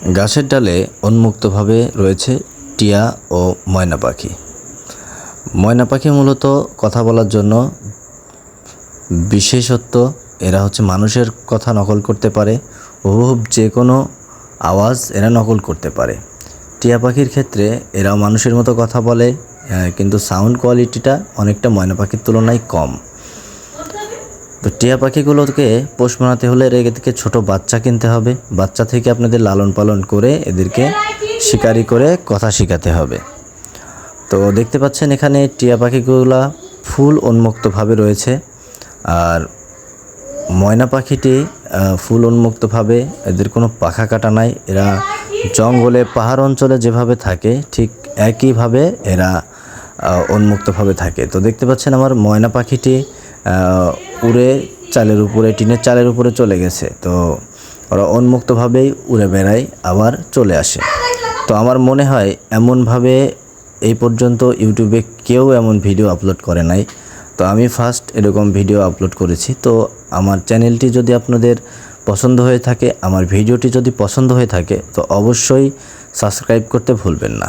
গাছের ডালে উন্মুক্তভাবে রয়েছে টিয়া ও ময়না পাখি। ময়না পাখি মূলত কথা বলার জন্য বিশেষত্ব, এরা হচ্ছে মানুষের কথা নকল করতে পারে হুবহুব যে কোনো আওয়াজ এরা নকল করতে পারে। টিয়া পাখির ক্ষেত্রে এরাও মানুষের মতো কথা বলে কিন্তু সাউন্ড কোয়ালিটিটা অনেকটা ময়না পাখির তুলনায় কম। তো টিয়া পাখিগুলোকে পোষ মানাতে হলে এদেরকে ছোট বাচ্চা কিনতে হবে। বাচ্চা থেকে আপনাদের লালন পালন করে এদেরকে শিকারি করে কথা শেখাতে হবে। তো দেখতে পাচ্ছেন এখানে টিয়া পাখিগুলা ফুল উন্মুক্তভাবে রয়েছে। আর ময়না পাখিটি ফুল উন্মুক্তভাবে, এদের কোনো পাখা কাটা নাই। এরা জঙ্গলে, পাহাড় অঞ্চলে যেভাবে থাকে, ঠিক একইভাবে এরা উন্মুক্তভাবে থাকে। তো দেখতে পাচ্ছেন আমার ময়না পাখিটি উড়ে চালের উপরে, টিনের চালের উপরে চলে গেছে। তো ওরা উন্মুক্তভাবেই উড়ে বেড়ায়, আবার চলে আসে। তো আমার মনে হয় এমনভাবে এই পর্যন্ত ইউটিউবে কেউ এমন ভিডিও আপলোড করে নাই। তো আমি ফার্স্ট এরকম ভিডিও আপলোড করেছি। তো আমার চ্যানেলটি যদি আপনাদের পছন্দ হয়ে থাকে, আমার ভিডিওটি যদি পছন্দ হয়ে থাকে, তো অবশ্যই সাবস্ক্রাইব করতে ভুলবেন না।